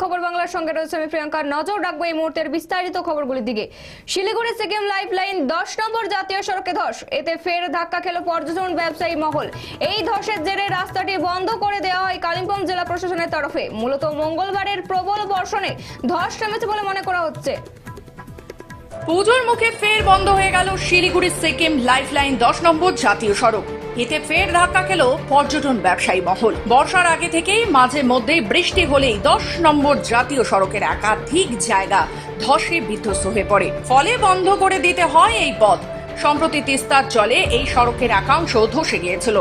রয়েছে আমি প্রিয়াঙ্কা নজর রাখব এই মুহূর্তের বিস্তারিত খবরগুলির দিকে। শিলিগুড়ি সিকিম লাইফ লাইন দশ নম্বর জাতীয় সড়কে ধস। এতে ফের ধাক্কা খেল পর্যটন ব্যবসায়ী মহল। এই ধসের জেরে রাস্তাটি বন্ধ করে দেওয়া হয় কালিম্পং জেলা প্রশাসনের তরফে। মূলত মঙ্গলবারের প্রবল বর্ষণে ধস নেমেছে বলে মনে করা হচ্ছে। পুজোর মুখে ফের বন্ধ হয়ে গেল শিলিগুড়ি সিকিম লাইফলাইন দশ নম্বর জাতীয় সড়ক। এতে ফের ধাক্কা খেল পর্যটন ব্যবসায়ী মহল। বর্ষার আগে থেকেই মাঝে মধ্যেই বৃষ্টি হলেই দশ নম্বর জাতীয় সড়কের একাধিক জায়গা ধসে বিধ্বস্ত হয়ে পড়ে। ফলে বন্ধ করে দিতে হয় এই পথ। সম্প্রতি তিস্তার জলে এই সড়কের একাংশ ধসে গিয়েছিল।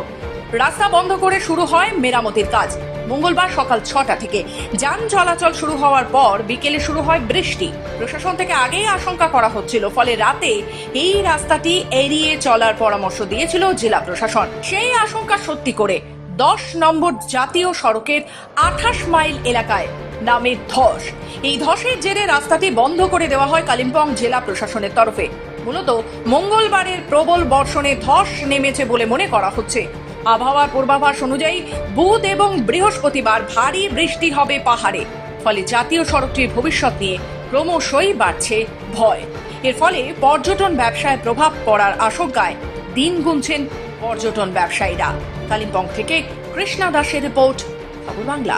রাস্তা বন্ধ করে শুরু হয় মেরামতির কাজ। মঙ্গলবার সকাল ছটা থেকে। যান চলাচল শুরু হওয়ার পর বিকেলে শুরু হয় বৃষ্টি। প্রশাসন থেকে আগেই আশঙ্কা করা হচ্ছিল, ফলে রাতে এই রাস্তাটি এড়িয়ে চলার পরামর্শ দিয়েছিল জেলা প্রশাসন। সেই আশঙ্কা সত্যি করে দশ নম্বর জাতীয় সড়কের আঠাশ মাইল এলাকায় নামে ধস। এই ধসের জেরে রাস্তাটি বন্ধ করে দেওয়া হয় কালিম্পং জেলা প্রশাসনের তরফে। মূলত মঙ্গলবারের প্রবল বর্ষণে ধস নেমেছে বলে মনে করা হচ্ছে। আবহাওয়ার পূর্বাভাস অনুযায়ী বুধ এবং বৃহস্পতিবার ভারী বৃষ্টি হবে পাহাড়ে। ফলে জাতীয় সড়কটির ভবিষ্যৎ নিয়ে ক্রমশই বাড়ছে ভয়। এর ফলে পর্যটন ব্যবসায় প্রভাব পড়ার আশঙ্কায় দিন গুনছেন পর্যটন ব্যবসায়ীরা। কালিম্পং থেকে কৃষ্ণা দাসের রিপোর্ট, খবর বাংলা।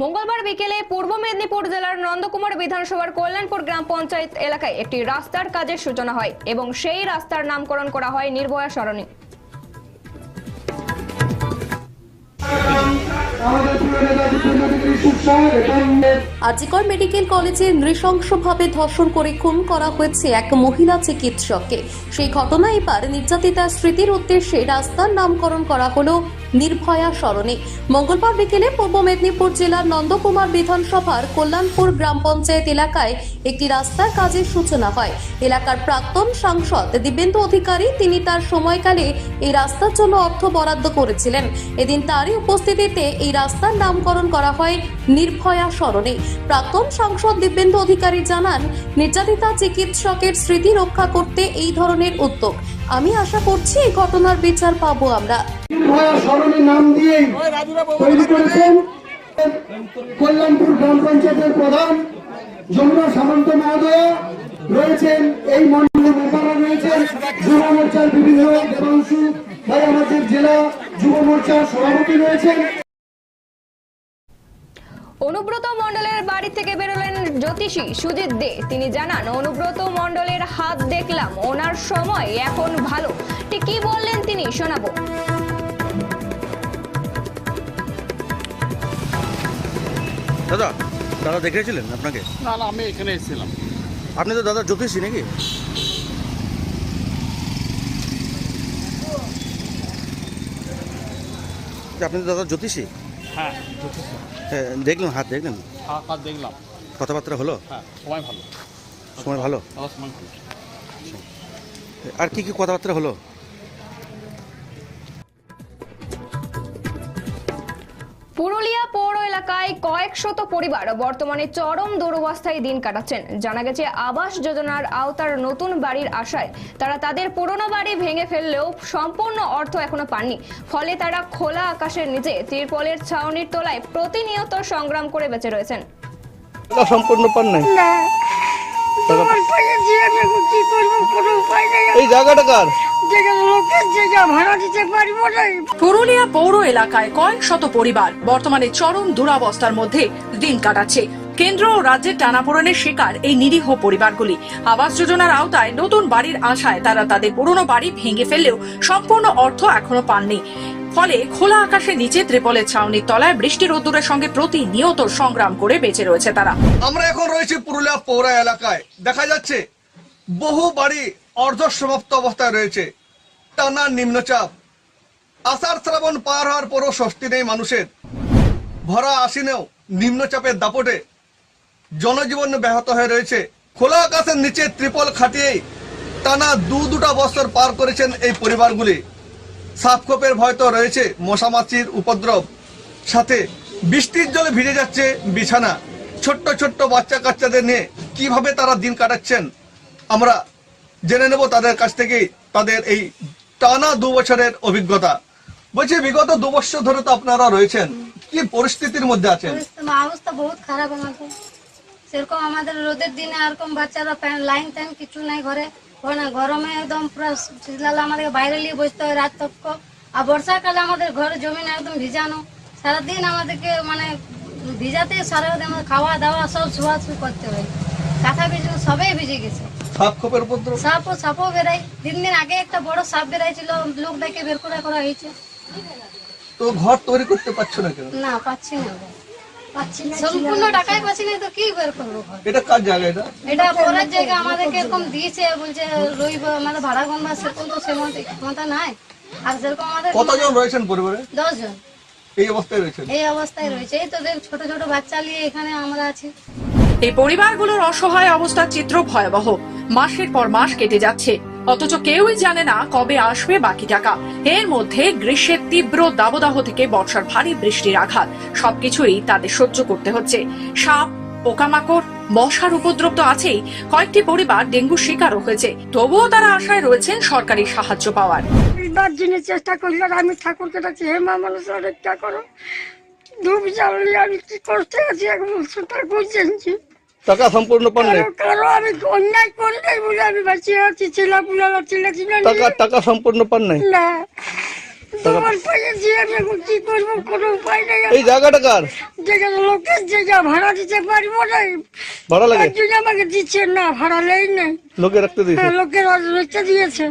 মঙ্গলবার বিকেলে পূর্ব মেদিনীপুর জেলার নন্দকুমার বিধানসভার কল্যাণপুর গ্রাম পঞ্চায়েত এলাকায় একটি রাস্তার কাজের সূচনা হয় এবং সেই রাস্তার নামকরণ করা হয় নির্ভয়া সরণি। প্রিয় নেতা বিপ্লবী সুখ এবং আজিকর মেডিকেল কলেজে নৃশংসভাবে ধর্ষণ করে খুন করা হয়েছে এক মহিলা চিকিৎসককে। সেই ঘটনা এবার নির্যাতিতার স্মৃতির উদ্দেশ্যে রাস্তার নামকরণ করা হলো নির্ভয়া স্মরণে মঙ্গলবার বিকেলে পূর্ব মেদিনীপুর জেলার নন্দকুমার বিধানসভার কল্যাণপুর গ্রাম পঞ্চায়েত এলাকায় একটি রাস্তার কাজের সূচনা হয়। এলাকার প্রাক্তন সাংসদ দিব্যেন্দু অধিকারী তিনি তার সময়কালে এই রাস্তার জন্য অর্থ বরাদ্দ করেছিলেন। এদিন তারই উপস্থিতিতে এই রাস্তার নামকরণ করা হয় নির্ভয়া স্মরণে। প্রাক্তন সাংসদ দিব্যেন্দু অধিকারী জানান, নির্যাতিতা চিকিৎসকের স্মৃতি রক্ষা করতে এই ধরনের উদ্যোগ। আমি আশা করছি এই ঘটনার বিচার পাবো আমরা। কল্যাণপুর গ্রাম পঞ্চায়েতের প্রধান যমুনা সামন্ত মহোদয়া। রয়েছেন এই মন্ডলে মেম্বাররা রয়েছেন যুব মোর্চার বিভিন্ন দেবাংশু, ভাই আমাদের জেলা যুব মোর্চার সভাপতি রয়েছেন। অনুব্রত মণ্ডলের বাড়ি থেকে বেরোলেন জ্যোতিষী সুজিত দে। তিনি জানান অনুব্রত মণ্ডলের হাত দেখলাম ওনার সময় এখন ভালো। ঠিক কি বললেন তিনি শোনাবো। দাদা দাদা দেখেছিলেন আপনাকে? না না আমি এখানে এসেছিলাম। আপনি তো দাদা জ্যোতিষী নাকি? আপনি তো দাদা জ্যোতিষী? হ্যাঁ জ্যোতিষ। হ্যাঁ, দেখলেন হাত দেখলেন? হাত দেখলাম। কথাবার্তা হলো? হ্যাঁ সময় ভালো। সময় ভালো? সময় ভালো। আর কি কি কথাবার্তা হলো? এলাকায় কয়েক শত পরিবার বর্তমানে চরম দুরবস্থায় দিন কাটাচ্ছেন। জানা গেছে আবাস যোজনার আওতার নতুন বাড়ির আশায় তারা তাদের পুরনো বাড়ি ভেঙে ফেললেও সম্পূর্ণ অর্থ এখনও পাননি। ফলে তারা খোলা আকাশের নিচে তিরপলের ছাউনির তলায় প্রতিনিয়ত সংগ্রাম করে বেঁচে রয়েছেন। সম্পূর্ণ পান নাই? না। তোমার পেয়েছি আমি এখন কি করব কোনো উপায় নেই। এই জায়গাটা কার? পুরুলিয়া পৌর এলাকায় কয়েক শত পরিবার বর্তমানে চরম দুরাবস্থার মধ্যে দিন কাটাচ্ছে। কেন্দ্র ও রাজ্যের টানাপোড়েনের শিকার এই নিরীহ পরিবারগুলি। আবাস যোজনার আওতায় নতুন বাড়ির আশায় তারা তাদের পুরনো বাড়ি ভেঙে ফেললেও সম্পূর্ণ অর্থ এখনও পাননি। ফলে খোলা আকাশের নিচে ত্রিপলের ছাউনির তলায় বৃষ্টি রোদ্দুরের সঙ্গে প্রতিনিয়ত সংগ্রাম করে বেঁচে রয়েছে তারা। আমরা এখন রয়েছি পুরুলিয়া পৌর এলাকায়। দেখা যাচ্ছে বহু বাড়ি অর্ধ সমাপ্ত অবস্থায় রয়েছে। টানা নিম্নচাপ। আষাঢ় শ্রাবণ পার হওয়ার পরও স্বস্তি নেই মানুষের। ভরা আসিনেও নিম্নচাপের দাপটে জনজীবন ব্যাহত হয়ে রয়েছে। খোলা আকাশের নিচে ত্রিপল খাটিয়েই টানা দু দুটা বছর পার করেছেন এই পরিবারগুলি। সাপখোপের ভয় তো রয়েছে মশামাছির উপদ্রব। সাথে বৃষ্টির জলে ভিজে যাচ্ছে বিছানা। ছোট্ট ছোট্ট বাচ্চা কাচ্চাদের নিয়ে কীভাবে তারা দিন কাটাচ্ছেন? আমরা জেনে নেব তাদের কাছ থেকেই তাদের এই টানা দু বছরের অভিজ্ঞতা। বলছি, বিগত দু বছর ধরে তো আপনারা রয়েছেন। কি পরিস্থিতির মধ্যে আছেন? অবস্থা বহুত খারাপ আমাদের। সেরকম আমাদের রোদের দিনে এরকম বাচ্চারা লাইন টাইন কিছু নাই ঘরে। গরমে একদম পুরো শীতলাল আমাদেরকে বাইরে নিয়ে বসতে হয় রাত তক আর বর্ষাকালে আমাদের ঘরে জমিন একদম ভিজানো। সারাদিন আমাদেরকে মানে ভিজাতে সারাদিন খাওয়া দাওয়া সব শুয়ে করতে হয়। কাঁথা ভিজে সবাই ভিজে গেছে। সাপ খোপের উপদ্রব? সাপও সাপও বেরাই দিন দিন আগে একটা বড় সাপ বেরাইছিল লোক ডেকে বের করে করা হয়েছে। তো ঘর তৈরি করতে পারছ না কেন? না পাচ্ছি না। সম্পূর্ণ টাকাই পাচ্ছি না তো কি বের করব এটা কার জায়গা এটা? এটা পরের জায়গা আমাদেরকে এরকম দিয়েছে বলছে রইব আমাদের ভাড়া সেরকম তো সেমন ক্ষমতা নাই। আর যেরকম আমাদের কতজন রয়েছেন পরিবারে? দশ এই অবস্থায় রয়েছেন? এই অবস্থায় রয়েছে। এই তো দেখ ছোট ছোট বাচ্চা নিয়ে এখানে আমরা আছি। এই পরিবারগুলোর অসহায় অবস্থার চিত্র ভয়াবহ। মাসের পর মাস কেটে যাচ্ছে। অথচ কেউই জানে না কবে আসবে বাকি টাকা। এর মধ্যে গ্রীষ্মের তীব্র দাবদাহ থেকে বর্ষার ভারী বৃষ্টির আঘাত। সবকিছুই তাদের সহ্য করতে হচ্ছে। সাপ, পোকামাকড়, মশার উপদ্রব তো আছেই। কয়েকটি পরিবার ডেঙ্গু শিকারও হয়েছে। তবুও তারা আশায় রয়েছেন সরকারি সাহায্য পাওয়ার। জন্য চেষ্টা করলাম আমি ঠাকুরকে ডাকছি হে মা মানুষ রক্ষা করো। ধূপ জ্বাললে আমি কি করতে আছি এখন তার বুঝছি টাকা সম্পূর্ণ পান কারও আমি অন্যায় করি নাই বলে আমি বাঁচিয়ে আছি ছেলা পুলালা ছেলে ছিল টাকা টাকা সম্পূর্ণ পান নাই না তোমার পেয়েছি আমি এখন কি করব কোনো উপায় নেই এই জায়গাটা কার? জায়গা লোকের জায়গা ভাড়া দিতে পারব না। ভাড়া লাগে? একজন আমাকে দিচ্ছে না ভাড়া লেই নেই। লোকে রাখতে দিয়েছে। হ্যাঁ, লোকের রেখে দিয়েছে।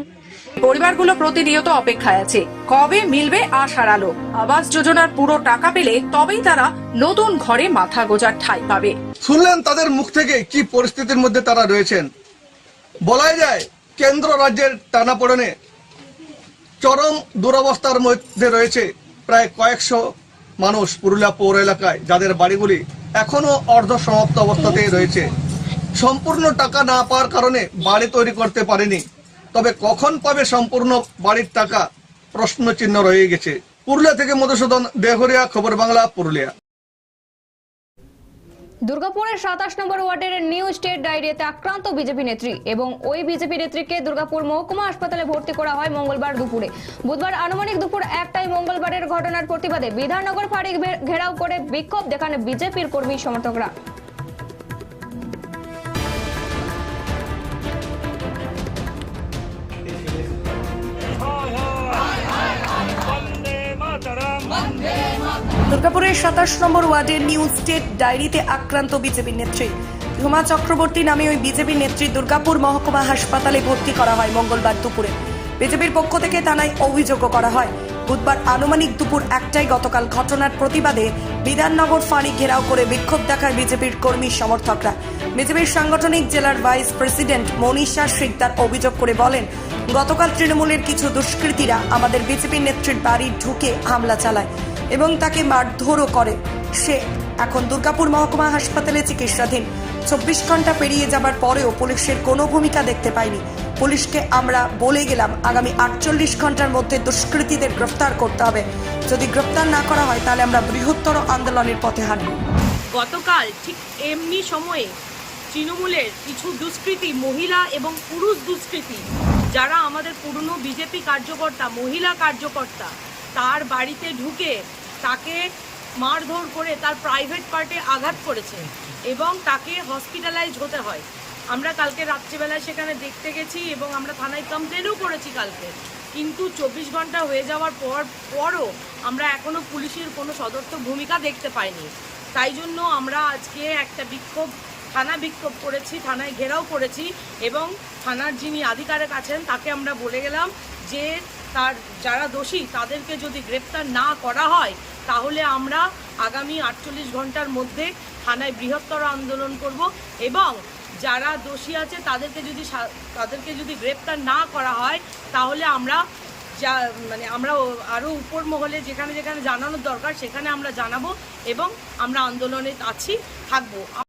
পরিবারগুলো প্রতিনিয়ত অপেক্ষায় আছে। কবে মিলবে আশার আলো? আবাস যোজনার পুরো টাকা পেলে তবেই তারা নতুন ঘরে মাথা গোজার ঠাঁই পাবে। শুনলেন তাদের মুখ থেকে কি পরিস্থিতির মধ্যে তারা রয়েছেন? বলাই যায়, কেন্দ্র রাজ্যের টানাপোড়েনে চরম দুরবস্থার মধ্যে রয়েছে প্রায় কয়েকশো মানুষ পুরুলিয়া পৌর এলাকায়, যাদের বাড়িগুলি এখনও অর্ধ সমাপ্ত অবস্থাতেই রয়েছে। সম্পূর্ণ টাকা না পাওয়ার কারণে বাড়ি তৈরি করতে পারেনি তবে কখন পাবে সম্পূর্ণ বাড়ির টাকা? প্রশ্ন চিহ্ন রয়ে গেছে। পুরুলিয়া থেকে মধুসূদন, দেহরিয়া, খবর বাংলা, পুরুলিয়া। দুর্গাপুরের সাতাশ নম্বর ওয়ার্ডের নিউ স্টেট ডায়রিয়াতে আক্রান্ত বিজেপি নেত্রী এবং ওই বিজেপি নেত্রীকে দুর্গাপুর মহকুমা হাসপাতালে ভর্তি করা হয় মঙ্গলবার দুপুরে। বুধবার আনুমানিক দুপুর একটাই মঙ্গলবারের ঘটনার প্রতিবাদে বিধাননগর ফাঁড়ি ঘেরাও করে বিক্ষোভ দেখান বিজেপির কর্মী সমর্থকরা। দুর্গাপুরের সাতাশ নম্বর ওয়ার্ডের নিউ স্টেট ডায়েরিতে আক্রান্ত বিজেপি নেত্রী। হুমা চক্রবর্তী নামে ওই বিজেপি নেত্রী দুর্গাপুর মহকুমা হাসপাতালে ভর্তি করা হয় মঙ্গলবার দুপুরে। বিজেপির পক্ষ থেকে থানায় অভিযোগও করা হয়। বুধবার আনুমানিক দুপুর একটাই গতকাল ঘটনার প্রতিবাদে বিধাননগর ফাঁড়ি ঘেরাও করে বিক্ষোভ দেখায় বিজেপির কর্মী সমর্থকরা। বিজেপির সাংগঠনিক জেলার ভাইস প্রেসিডেন্ট মনীষা শিকদার অভিযোগ করে বলেন, গতকাল তৃণমূলের কিছু দুষ্কৃতীরা আমাদের বিজেপি নেত্রীর বাড়ি ঢুকে হামলা চালায়। এবং তাকে মারধরও করে। সে এখন দুর্গাপুর মহকুমা হাসপাতালে চিকিৎসাধীন। চব্বিশ ঘণ্টা পেরিয়ে যাবার পরেও পুলিশের কোনো ভূমিকা দেখতে পাইনি। পুলিশকে আমরা বলে গেলাম, আগামী আটচল্লিশ ঘণ্টার মধ্যে দুষ্কৃতীদের গ্রেফতার করতে হবে। যদি গ্রেফতার না করা হয়, তাহলে আমরা বৃহত্তর আন্দোলনের পথে হাঁটব। গতকাল ঠিক এমনি সময়ে তৃণমূলের কিছু দুষ্কৃতী, মহিলা এবং পুরুষ দুষ্কৃতী, যারা আমাদের পুরনো বিজেপি কার্যকর্তা, মহিলা কার্যকর্তা তার বাড়িতে ঢুকে তাকে মারধর করে তার প্রাইভেট পার্টে আঘাত করেছে এবং তাকে হসপিটালাইজ হতে হয়। আমরা কালকে রাত্রিবেলায় সেখানে দেখতে গেছি এবং আমরা থানায় কমপ্লেনও করেছি কালকে। কিন্তু চব্বিশ ঘণ্টা হয়ে যাওয়ার পর, পরও আমরা এখনও পুলিশের কোনো সদর্থ ভূমিকা দেখতে পাইনি। তাই জন্য আমরা আজকে একটা বিক্ষোভ, থানা বিক্ষোভ করেছি, থানায় ঘেরাও করেছি এবং থানার যিনি আধিকারিক আছেন তাকে আমরা বলে গেলাম যে তার যারা দোষী তাদেরকে যদি গ্রেপ্তার না করা হয়, তাহলে আমরা আগামী আটচল্লিশ ঘণ্টার মধ্যে থানায় বৃহত্তর আন্দোলন করব এবং যারা দোষী আছে তাদেরকে যদি তাদেরকে যদি গ্রেপ্তার না করা হয়, তাহলে আমরা যা মানে আমরা আরও উপর মহলে যেখানে যেখানে জানানোর দরকার সেখানে আমরা জানাব এবং আমরা আন্দোলনে আছি, থাকব।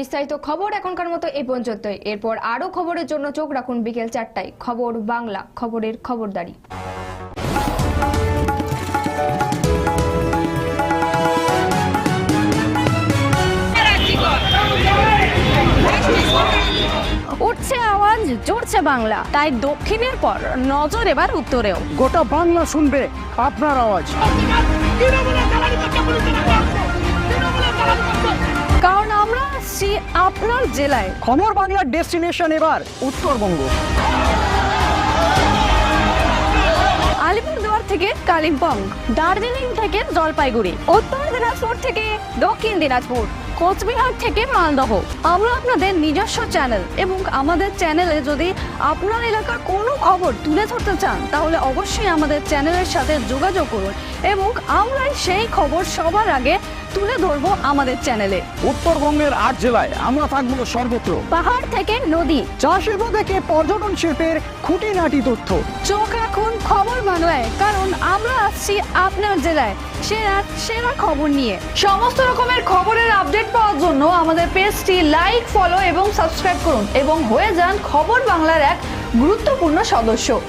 বিস্তারিত খবর এখনকার মতো এই পর্যন্তই। এরপর আরও খবরের জন্য চোখ রাখুন বিকেল চারটায়। খবর বাংলা খবরের খবরদারি। উঠছে আওয়াজ জুড়ছে বাংলা। তাই দক্ষিণের পর নজর এবার উত্তরেও। গোটা বাংলা শুনবে আপনার আওয়াজ। আসছি আপনার জেলায়। খবর বাংলার ডেস্টিনেশন এবার উত্তরবঙ্গ। আলিপুরদুয়ার থেকে কালিম্পং দার্জিলিং থেকে জলপাইগুড়ি উত্তর দিনাজপুর থেকে দক্ষিণ দিনাজপুর। কোচবিহার থেকে মালদহ। আমরা আপনাদের নিজস্ব চ্যানেল এবং আমাদের চ্যানেলে যদি আপনার এলাকার কোনো খবর তুলে ধরতে চান তাহলে অবশ্যই আমাদের চ্যানেলের সাথে যোগাযোগ করুন এবং আমরাই সেই খবর সবার আগে তুলে ধরবো আমাদের চ্যানেলে। উত্তরবঙ্গের আট জেলায় আমরা থাকব সর্বত্র। পাহাড় থেকে নদী। চা শিল্প থেকে পর্যটন শিল্পের খুঁটিনাটি তথ্য। চোখ রাখুন খবর বাংলায় কারণ আমরা আসছি আপনার জেলায়। সেরা সেরা খবর নিয়ে। সমস্ত রকমের খবরের আপডেট পাওয়ার জন্য আমাদের পেজটি লাইক ফলো এবং সাবস্ক্রাইব করুন এবং হয়ে যান খবর বাংলার এক গুরুত্বপূর্ণ সদস্য।